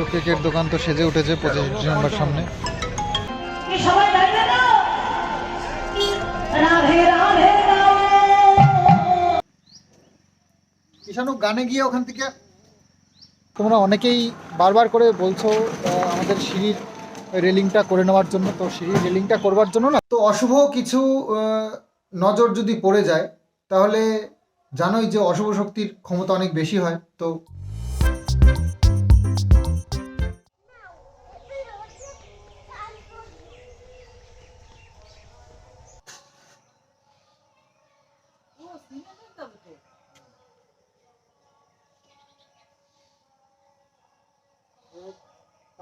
তো কেকের দোকান তো সেজে উঠেছে পঁচিশ ডিসেম্বর সামনে। কিষানু গানে গিয়ে ওখান থেকে তোমরা অনেকেই বারবার করে বলছো আহ, আমাদের সিঁড়ির রেলিংটা করে নেওয়ার জন্য। তো সিঁড়ির রেলিংটা করবার জন্য না? তো অশুভ কিছু আহ, নজর যদি পড়ে যায় তাহলে জানোই যে অশুভ শক্তির ক্ষমতা অনেক বেশি হয়। তো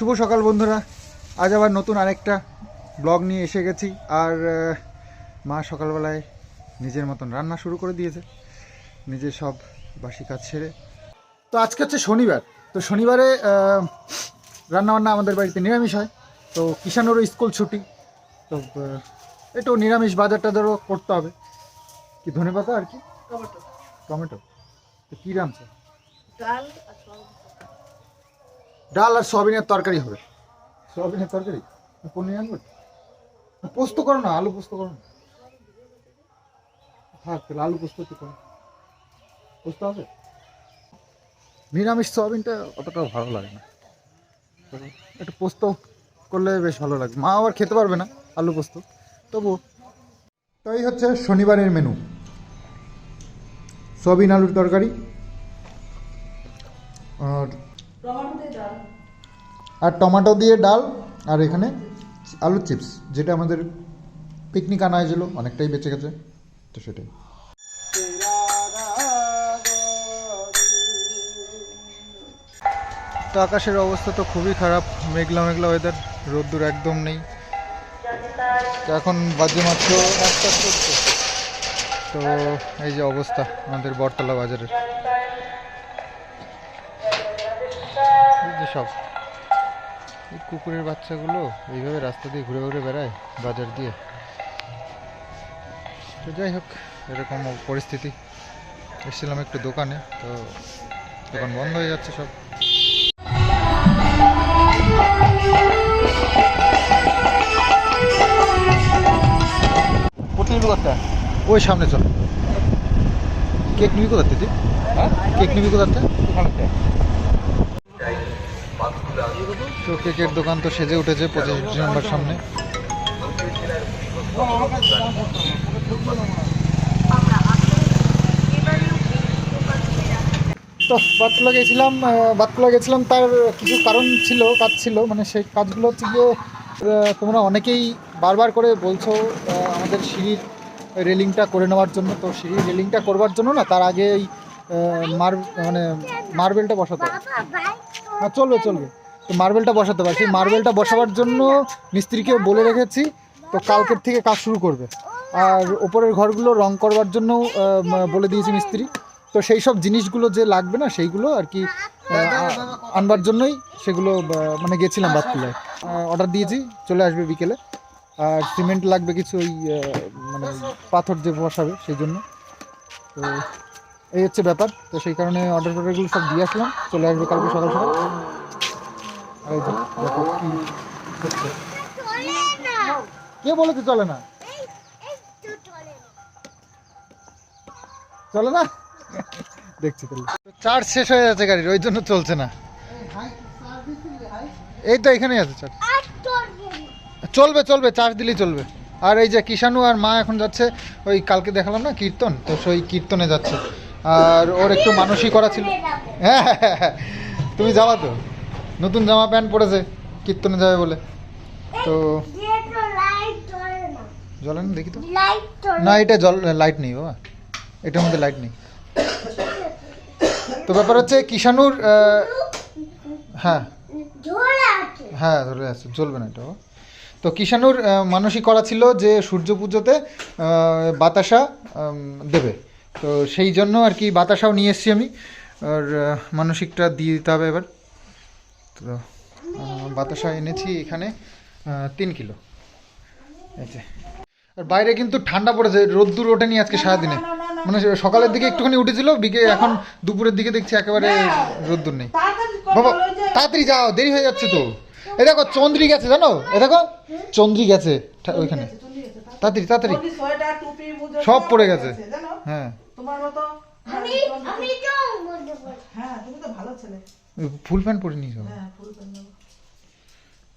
শুভ সকাল বন্ধুরা। আজ আবার নতুন আরেকটা ব্লগ নিয়ে এসে গেছি। আর মা সকালবেলায় নিজের মতন রান্না শুরু করে দিয়েছে। নিজের সব বাসি কাজ ছেড়ে তো আজকে হচ্ছে শনিবার। তো শনিবারে রান্নাবান্না আমাদের বাড়িতে নিরামিষ হয়। তো কিষানুরও স্কুল ছুটি। তো একটু নিরামিষ বাজার টাজারও করতে হবে। কি ধনে পাতা আর কি? টমেটো। টমেটো। তো কী রাঁধছে? ডাল ডাল আর সয়াবিনের তরকারি হবে। সয়াবিনের তরকারি? পনির আনব? পোস্ত করো না আলু পোস্ত করো না। থাক তাহলে আলু পোস্ত একটু করো। পোস্ত হবে নিরামিষ সয়াবিনটা অতটাও ভালো লাগে না। একটু পোস্ত করলে বেশ ভালো লাগে। মা আবার খেতে পারবে না আলু পোস্ত। তবু তো এই হচ্ছে শনিবারের মেনু। সয়াবিন আলুর তরকারি। আর আর টমেটো দিয়ে ডাল আর এখানে আলুর চিপস, যেটা আমাদের পিকনিক আনা হয়েছিল, অনেকটাই বেঁচে গেছে, তো সেটাই। তো আকাশের অবস্থা তো খুবই খারাপ, মেঘলা মেঘলা ওয়েদার রোদ্দুর একদম নেই। এখন বাজে মাত্র একটা চলছে তো এই যে অবস্থা আমাদের বটতলা বাজারের। সব। এই কুকুরের বাচ্চাগুলো এইভাবে রাস্তা দিয়ে ঘুরে ঘুরে বেড়ায়, বাজার দিয়ে। তো যাই হোক, এরকম পরিস্থিতি। এসেছিলাম একটু দোকানে, তো দোকান বন্ধ হয়ে যাচ্ছে সব। ওই সামনে চল। কেক নিবি কোথাতে তুই কেক নিবি কোথাতে তো কেকের দোকান তো সেজে উঠেছে পঁচিশ ডিসেম্বর সামনে। তো বাতকুলা গেছিলাম আহ, বাতকুলা গেছিলাম তার কিছু কারণ ছিল কাজ ছিল মানে সেই কাজগুলো হচ্ছে গিয়ে তোমরা অনেকেই বারবার করে বলছো আমাদের সিঁড়ির রেলিংটা করে নেওয়ার জন্য। তো সিঁড়ির রেলিংটা করবার জন্য না তার আগে এই মার মানে মার্বেলটা বসাতে হ্যাঁ চলবে চলবে। তো মার্বেলটা বসাতে পারে সেই মার্বেলটা বসাবার জন্য মিস্ত্রিকে বলে রেখেছি। তো কালকের থেকে কাজ শুরু করবে। আর ওপরের ঘরগুলো রং করবার জন্য বলে দিয়েছি মিস্ত্রি। তো সেই সব জিনিসগুলো যে লাগবে না, সেইগুলো আর কি আনবার জন্যই সেগুলো মানে গেছিলাম বাতকুলায় অর্ডার দিয়েছি, চলে আসবে বিকেলে। আর সিমেন্ট লাগবে কিছু ওই মানে পাথর যে বসাবে, সেই জন্য। তো এই হচ্ছে ব্যাপার। তো সেই কারণে অর্ডার টর্ডারগুলো সব দিয়ে আসলাম। চলে আসবে কালকে সকাল সকাল। এই যে দেখো কি কে বলেছে চলে না? চলে না। দেখছি তাহলে। চার্জ শেষ হয়ে যাচ্ছে গাড়ির ওই জন্য চলছে না। এই তো এখানেই আছে চার্জ। চলবে চলবে চার্জ দিলেই চলবে। আর এই যে কিষানু আর মা এখন যাচ্ছে ওই কালকে দেখালাম না কীর্তন? তো সেই কীর্তনে যাচ্ছে। আর ওর একটু মানসিক করা ছিল। হ্যাঁ হ্যাঁ, হ্যাঁ, হ্যাঁ। তুমি যাওয়া তো? নতুন জামা প্যান্ট পরেছে কীর্তনে যাবে বলে। তো জ্বলে না? দেখি তো। না এটা জল লাইট নেই বাবা। এটার মধ্যে লাইট নেই। তো ব্যাপার হচ্ছে কিষানুর হ্যাঁ। হ্যাঁ ধরে আছে। চলবে না এটা তো কিষাণুর আহ, মানসিক করা ছিল যে সূর্য পুজোতে বাতাসা দেবে। তো সেই জন্য আর কি বাতাসাও নিয়ে এসেছি আমি। আর মানসিকটা দিয়ে দিতে হবে এবার। তো আহ, বাতাসা এনেছি এখানে তিন কিলো। এই যে। আর বাইরে কিন্তু ঠান্ডা পড়েছে রোদ্দুর ওঠেনি আজকে সারাদিনে। মানে সকালের দিকে একটুখানি উঠেছিল বিকে এখন দুপুরের দিকে দেখছি একেবারে রোদ্দুর নেই। বাবা তাড়াতাড়ি যাও দেরি হয়ে যাচ্ছে তো। এ দেখো চন্দ্রি গেছে জানো? এ দেখো চন্দ্রি গেছে ঠা- ওইখানে। তাড়াতাড়ি। তাড়াতাড়ি। সব পড়ে গেছে। হ্যাঁ। তোমার মতো আমি আমি তো হ্যাঁ তুমি তো ভালো ছেলে। ফুল প্যান্ট পরে হ্যাঁ প্যান্ট নেব।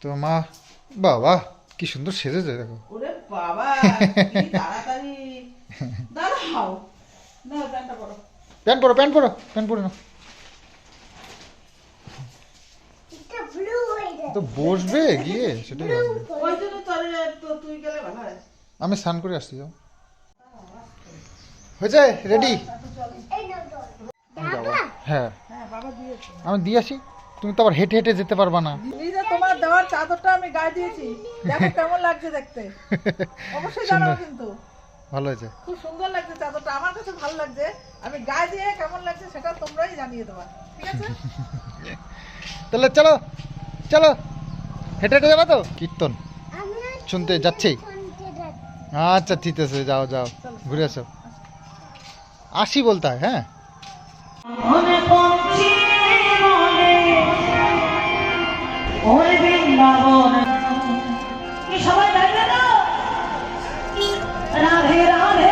তো মা বাবা কি সুন্দর সেজেছে দেখো। ওরে বাবা তাড়াতাড়ি। দাঁড়াও। প্যান্টটা পরো। প্যান্ট পরো প্যান্ট পরো প্যান্ট পরে নাও। এটা ব্লু যায় তো বসবে গিয়ে সেটাই আমি স্নান করে আসছি যাও। হয়েছে? রেডি হ্যাঁ। দিয়েছে। আমি দিয়ে আসি তুমি তো আবার হেঁটে হেঁটে যেতে পারবা না। যে তোমার দেওয়ার চাদরটা আমি গায়ে দিয়েছি দেখো কেমন লাগছে দেখতে। অবশ্যই জানাব কিন্তু। ভালো হয়েছে। খুব সুন্দর লাগছে চাদরটা আমার কাছে ভালো লাগছে। আমি গায়ে দিয়ে কেমন লাগছে সেটা তোমরাই জানিয়ে দেবা ঠিক আছে? তাহলে চলো চলো। হেঁটে হেঁটে যাবা তো? কীর্তন। শুনতে যাচ্ছি। আচ্ছা ঠিক আছে যাও যাও। ঘুরে আসো আসি বলতে হয় ওরে বৃন্দাবন কি সবাই ডাকবে না? রাধে রাধে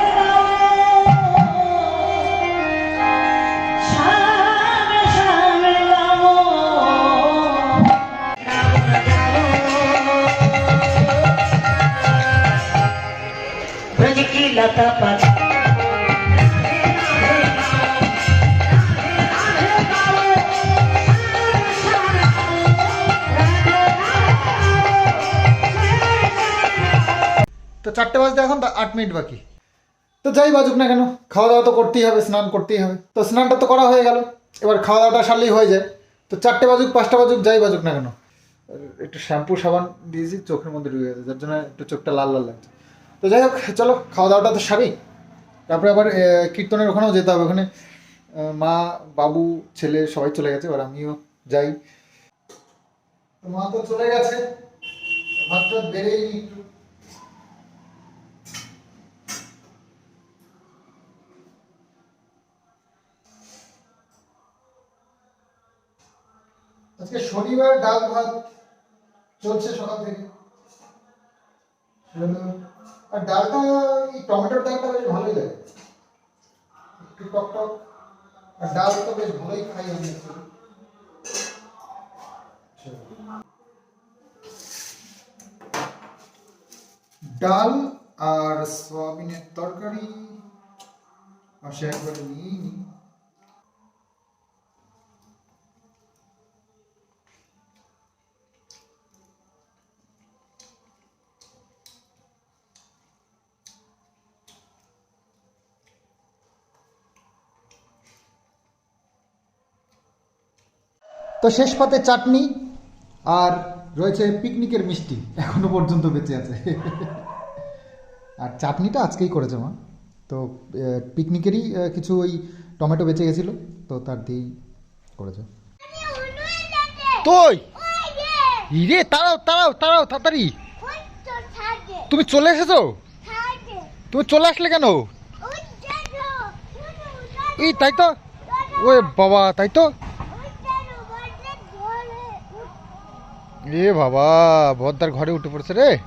লতা পাতা চারটে বাজতে এখন আট মিনিট বাকি। তো যাই বাজুক না কেন, খাওয়া দাওয়া তো করতেই হবে, স্নান করতেই হবে। তো স্নানটা তো করা হয়ে গেল, এবার খাওয়া দাওয়াটা সারলেই হয়ে যায়। তো চারটে বাজুক, পাঁচটা বাজুক, যাই বাজুক না কেন। একটু শ্যাম্পু, সাবান দিয়েছি, চোখের মধ্যে ঢুকে গেছে, যার জন্য একটু চোখটা লাল লাল লাগছে। তো যাই হোক, চলো, খাওয়া দাওয়াটা তো সারি। তারপরে আবার কীর্তনের ওখানেও যেতে হবে, ওখানে মা, বাবু, ছেলে সবাই চলে গেছে, এবার আমিও যাই। মা তো চলে গেছে ভাত টাত বেড়েই একটু। আজকে শনিবার ডাল ভাত চলছে সকাল থেকে। আর ডালটা এই টমেটোর ডালটা বেশ ভালোই লাগে। একটু টক টক, আর ডাল তো বেশ ভালোই খাই আমি ডাল আর সয়াবিনের তরকারি পাশে একবারে নিয়েই নিই তো শেষ পাতে চাটনি আর রয়েছে পিকনিকের মিষ্টি। এখনও পর্যন্ত বেঁচে আছে। আর চাটনিটা আজকেই করেছে মা। তো পিকনিকেরই কিছু ওই টমেটো বেঁচে গেছিল তো তার দিয়েই করেছে। তুই ইরে তাড়াও তাড়াও তাড়াও তাড়াতাড়ি। তুমি চলে এসেছ? তুমি চলে আসলে কেন? এই তাই তো? ওই বাবা তাই তো ওই দেখো বড় ধরে এ বাবা, ভদ্দার ঘরে উঠে পড়েছে রে।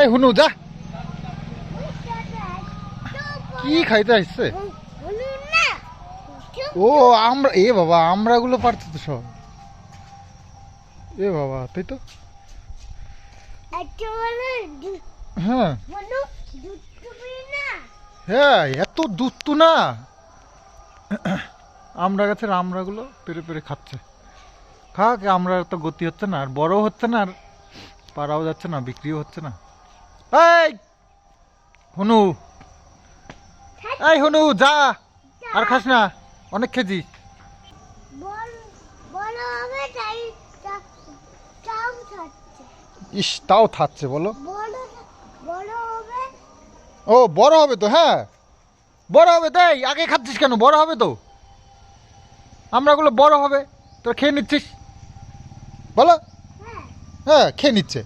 এই, হুনু, যা। কি খাইতে আসছে? ও, আমরা, এ বাবা, আমরাগুলো পারছে তো সব। এ বাবা, তাই তো? হ্যাঁ। হ্যাঁ এত দুধ তো না। আমরা গাছের আমরাগুলো পেরে পেরে খাচ্ছে। খাক আমরা তো গতি হচ্ছে না আর বড় হচ্ছে না আর পারাও যাচ্ছে না বিক্রিও হচ্ছে না। এই হুনু। এই হুনু যা। আর খাস না অনেক থাকছে। ইস তাও থাকছে বলো। বড় বড় হবে। ও বড় হবে তো হ্যাঁ। বড় হবে তাই আগে খাচ্ছিস কেন? বড় হবে তো। আমরাগুলো বড় হবে তো খেয়ে নিচ্ছিস? বলো। হ্যাঁ। হ্যাঁ খেয়ে নিচ্ছে।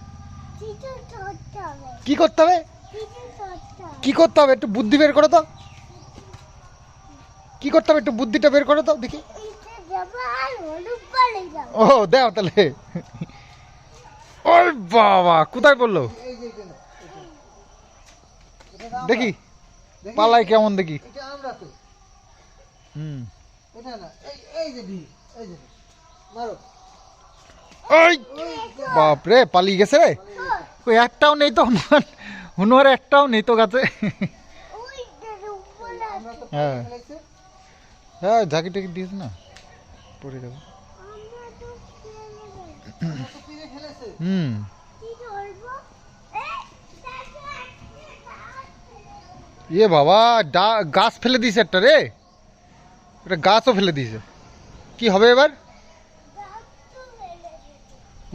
কি করতে হবে? কি করতে হবে? একটু বুদ্ধি বের করো তো। কি করতে হবে? একটু বুদ্ধিটা বের করো তো দেখি। ও দেও তাহলে। ওই বাবা কোথায় আমরা। দেখি। পালাই কেমন দেখি। হুম। না এই এই যে এই যে মারো। ওই! বাপরে, পালিয়ে গেছে রে। ওই একটাও নেই তো হনুমান হনুমার একটাও নেই তো গাছে। আমরা হ্যাঁ হ্যাঁ ঝাঁকি টাকি দিস না। পড়ে যাবে। আমরা আমরা হুম। গাছ ইয়ে বাবা গাছ ফেলে দিয়েছে একটা রে। একটা গাছও ফেলে দিয়েছে। কি হবে এবার?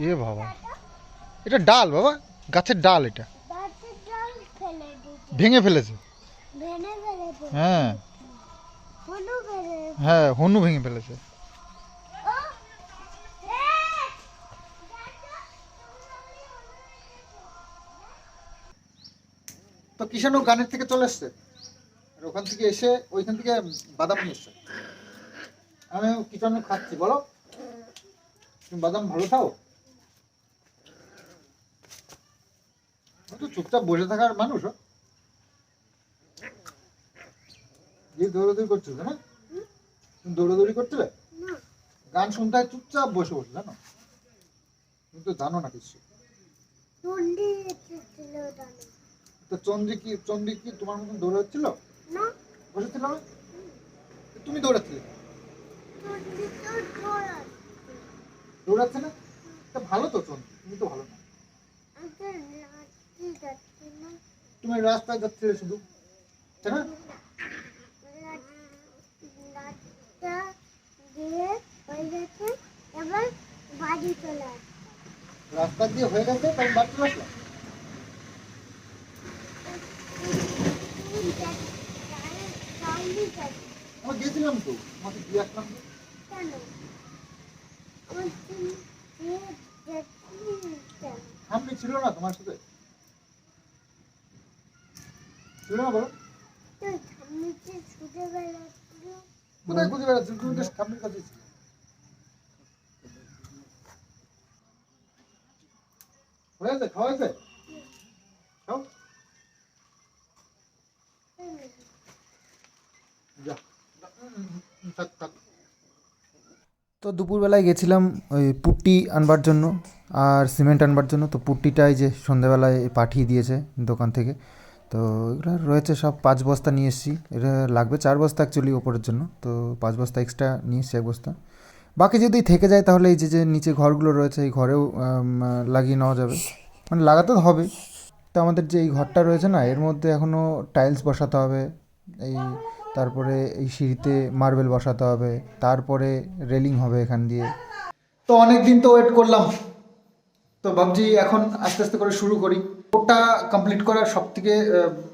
ইয়ে বাবা। এটা ডাল বাবা, গাছের ডাল এটা। ভেঙে ফেলেছে। হ্যাঁ। হ্যাঁ হনু ভেঙে ফেলেছে। তো কিষানু গানের থেকে চলে এসছে। আর ওখান থেকে এসে ওইখান থেকে বাদাম নিয়ে এসছে। আমি কিষানু খাচ্ছি, বলো। তুমি বাদাম ভালো খাও তুমি তো চুপচাপ বসে থাকার মানুষ ও। যে দৌড়াদৌড়ি করছ না তুমি দৌড়াদৌড়ি করছিলে? গান শুনতে হয় চুপচাপ বসে বসে জানো? তুমি তো জানো না কিছু। টন্ডি এসেছিল জানো। তো চন্দ্রি কি চন্দ্রি কি তোমার মতন দৌড়াচ্ছিল? না। বসেছিল না? তুমি দৌড়াচ্ছিলে? টন্ডি দৌড়াচ্ছে। না? তা ভালো তো চন্দ্রি তুমি তো ভালো না। তুমি রাস্তায় যাচ্ছিলে শুধু তাই না? রাস্তা দিয়ে হয়ে গেছে তাই বাড়ি চলে আসলাম। আমরা গেছিলাম তো আমাকে দিয়ে আসলাম তো। সামনে ছিল না তোমার সাথে? তো দুপুরবেলায় গেছিলাম ওই পুট্টি আনবার জন্য আর সিমেন্ট আনবার জন্য। তো পুট্টিটাই যে সন্ধেবেলায় পাঠিয়ে দিয়েছে দোকান থেকে। তো এগুলো রয়েছে সব পাঁচ বস্তা নিয়ে এসেছি। এটা লাগবে চার বস্তা অ্যাকচুয়ালি ওপরের জন্য। তো পাঁচ বস্তা এক্সট্রা নিয়ে এসেছি এক বস্তা। বাকি যদি থেকে যায় তাহলে এই যে যে নিচে ঘরগুলো রয়েছে এই ঘরেও লাগিয়ে নেওয়া যাবে। মানে লাগাতে হবে। তো আমাদের যে এই ঘরটা রয়েছে না, এর মধ্যে এখনও টাইলস বসাতে হবে। এই তারপরে এই সিঁড়িতে মার্বেল বসাতে হবে। তারপরে রেলিং হবে এখান দিয়ে। তো অনেক দিন তো ওয়েট করলাম। তো ভাবছি এখন আস্তে আস্তে করে শুরু করি। ওটা কমপ্লিট করার সব থেকে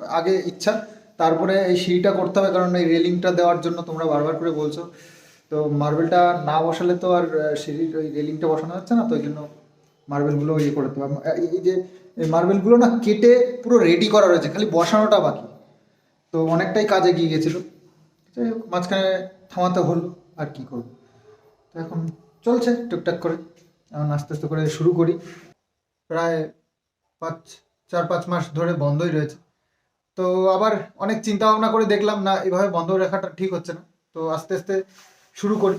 আগে ইচ্ছা। তারপরে এই সিঁড়িটা করতে হবে, কারণ এই রেলিংটা দেওয়ার জন্য তোমরা বারবার করে বলছো। তো মার্বেলটা না বসালে তো আর সিঁড়ির ওই রেলিংটা বসানো যাচ্ছে না, তো ওই জন্য মার্বেলগুলো ইয়ে করতে হবে। এই- যে মার্বেলগুলো না কেটে পুরো রেডি করা রয়েছে, খালি বসানোটা বাকি। তো অনেকটাই কাজে গিয়ে গেছিল। যাই হোক, মাঝখানে থামাতে হলো, আর কি করব। তো এখন চলছে টুকটাক করে। এখন আস্তে আস্তে করে শুরু করি। প্রায় পাঁচ চার পাঁচ মাস ধরে বন্ধই রয়েছে। তো আবার অনেক চিন্তা ভাবনা করে দেখলাম, না, এভাবে বন্ধ রাখাটা ঠিক হচ্ছে না। তো আস্তে আস্তে শুরু করি।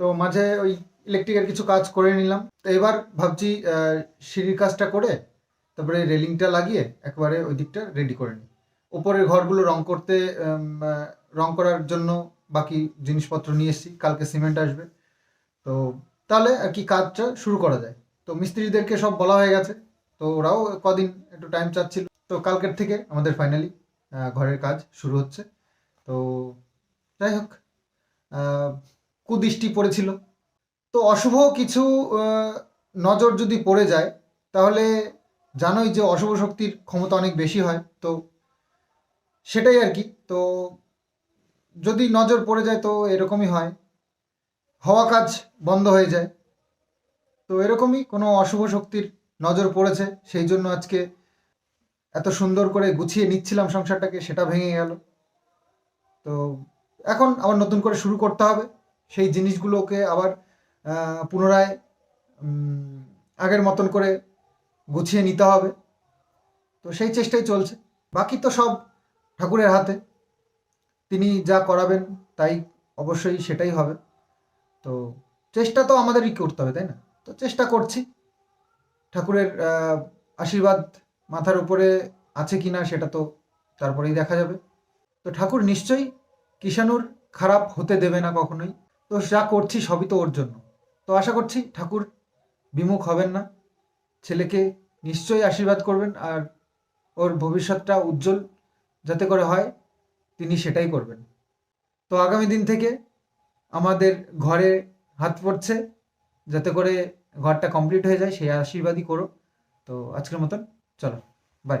তো মাঝে ওই ইলেকট্রিকের কিছু কাজ করে নিলাম। তো এবার ভাবছি সিঁড়ির কাজটা করে তারপরে রেলিংটা লাগিয়ে একবারে ওই দিকটা রেডি করে নিই। ওপরের ঘরগুলো রং করতে রং করার জন্য বাকি জিনিসপত্র নিয়ে এসেছি। কালকে সিমেন্ট আসবে। তো তাহলে আর কি কাজটা শুরু করা যায়। তো মিস্ত্রিদেরকে সব বলা হয়ে গেছে। তো ওরাও কদিন একটু টাইম চাচ্ছিল। তো কালকের থেকে আমাদের ফাইনালি ঘরের কাজ শুরু হচ্ছে। তো যাই হোক কুদৃষ্টি পড়েছিল। তো অশুভ কিছু নজর যদি পড়ে যায়, তাহলে জানোই যে অশুভ শক্তির ক্ষমতা অনেক বেশি হয়। তো সেটাই আর কি। তো যদি নজর পড়ে যায় তো এরকমই হয়। হওয়া কাজ বন্ধ হয়ে যায়। তো এরকমই কোনো অশুভ শক্তির নজর পড়েছে। সেই জন্য আজকে এত সুন্দর করে গুছিয়ে নিচ্ছিলাম সংসারটাকে, সেটা ভেঙে গেল। তো এখন আবার নতুন করে শুরু করতে হবে। সেই জিনিসগুলোকে আবার পুনরায় আগের মতন করে গুছিয়ে নিতে হবে। তো সেই চেষ্টাই চলছে। বাকি তো সব ঠাকুরের হাতে। তিনি যা করাবেন তাই অবশ্যই সেটাই হবে। তো চেষ্টা তো আমাদেরই করতে হবে, তাই না? তো চেষ্টা করছি। ঠাকুরের আশীর্বাদ মাথার উপরে আছে কি না সেটা তো তারপরেই দেখা যাবে। তো ঠাকুর নিশ্চয়ই কিষাণুর খারাপ হতে দেবে না কখনোই। তো যা করছি সবই তো ওর জন্য। তো আশা করছি ঠাকুর বিমুখ হবেন না। ছেলেকে নিশ্চয়ই আশীর্বাদ করবেন আর ওর ভবিষ্যৎটা উজ্জ্বল যাতে করে হয়, তিনি সেটাই করবেন। তো আগামী দিন থেকে আমাদের ঘরে হাত পড়ছে যাতে করে ঘরটা কমপ্লিট হয়ে যায় সেই আশীর্বাদই করো। তো আজকের মতন চলো বাই